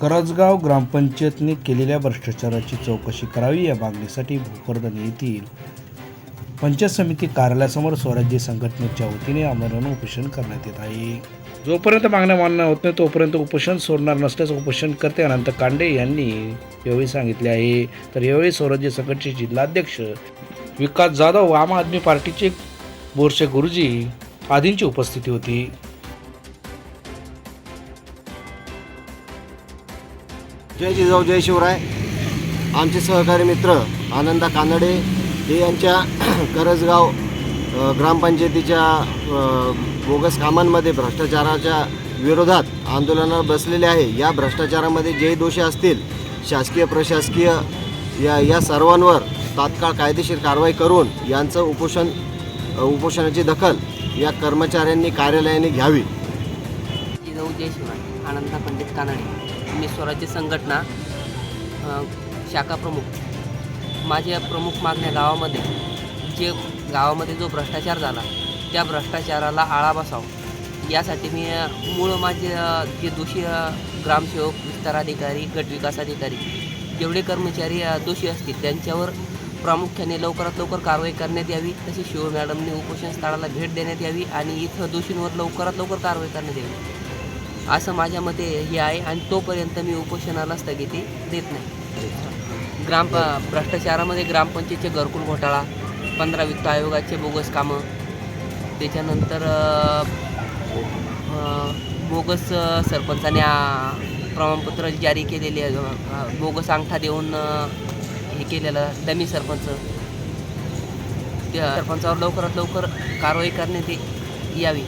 करजगाव ग्रामपंचायतने केलेल्या भ्रष्टाचाराची चौकशी करावी या मागणीसाठी भोकरदन येथील पंचायत समिती कार्यालयासमोर स्वराज्य संघटनेच्या वतीने आमरण उपोषण करण्यात येत आहे. जोपर्यंत मागण्या मान्य होत नाही तोपर्यंत उपोषण सोडणार नसल्याचं उपोषण करते अनंत कांडे यांनी यावेळी सांगितले आहे. तर यावेळी स्वराज्य संघटनेचे जिल्हाध्यक्ष विकास जाधव आम आदमी पार्टीचे बोरसे गुरुजी आदींची उपस्थिती होती. जय जिजाऊ जय शिवराय. आमचे सहकारी मित्र आनंदा कानडे हे यांच्या करजगाव ग्रामपंचायतीच्या बोगस कामांमध्ये भ्रष्टाचाराच्या विरोधात आंदोलनावर बसलेले आहे. या भ्रष्टाचारामध्ये जे दोषी असतील शासकीय प्रशासकीय या या सर्वांवर तात्काळ कायदेशीर कारवाई करून यांचं उपोषण उपोषणाची दखल या कर्मचाऱ्यांनी कार्यालयाने घ्यावी. जय शिवराय. आनंदा पंडित कानडे. मी स्वराज्य संघटना शाखा प्रमुख. माझ्या प्रमुख मागण्या गावामध्ये जे गावामध्ये जो भ्रष्टाचार झाला त्या भ्रष्टाचाराला आळा बसावा. यासाठी मी मूळ माझे जे दोषी ग्रामसेवक विस्ताराधिकारी गटविकास अधिकारी जेवढे कर्मचारी दोषी असतील त्यांच्यावर प्रामुख्याने लवकरात लवकर कारवाई करण्यात यावी तसेच शिव मॅडमने उपोषण स्थळाला भेट देण्यात यावी आणि इथं दोषींवर लवकरात लवकर कारवाई करण्यात यावी. असं माझ्या मते हे आहे आणि तोपर्यंत मी उपोषणाला स्थगिती देत नाही. ग्राम भ्रष्टाचारामध्ये ग्रामपंचायतचे घरकुल घोटाळा पंधरा वित्त आयोगाचे बोगस कामं त्याच्यानंतर बोगस सरपंचाने प्रमाणपत्र जारी केलेले बोगस अंगठा देऊन हे केलेलं डमी सरपंच. त्या सरपंचावर लवकरात लवकर कारवाई करण्यात यावी.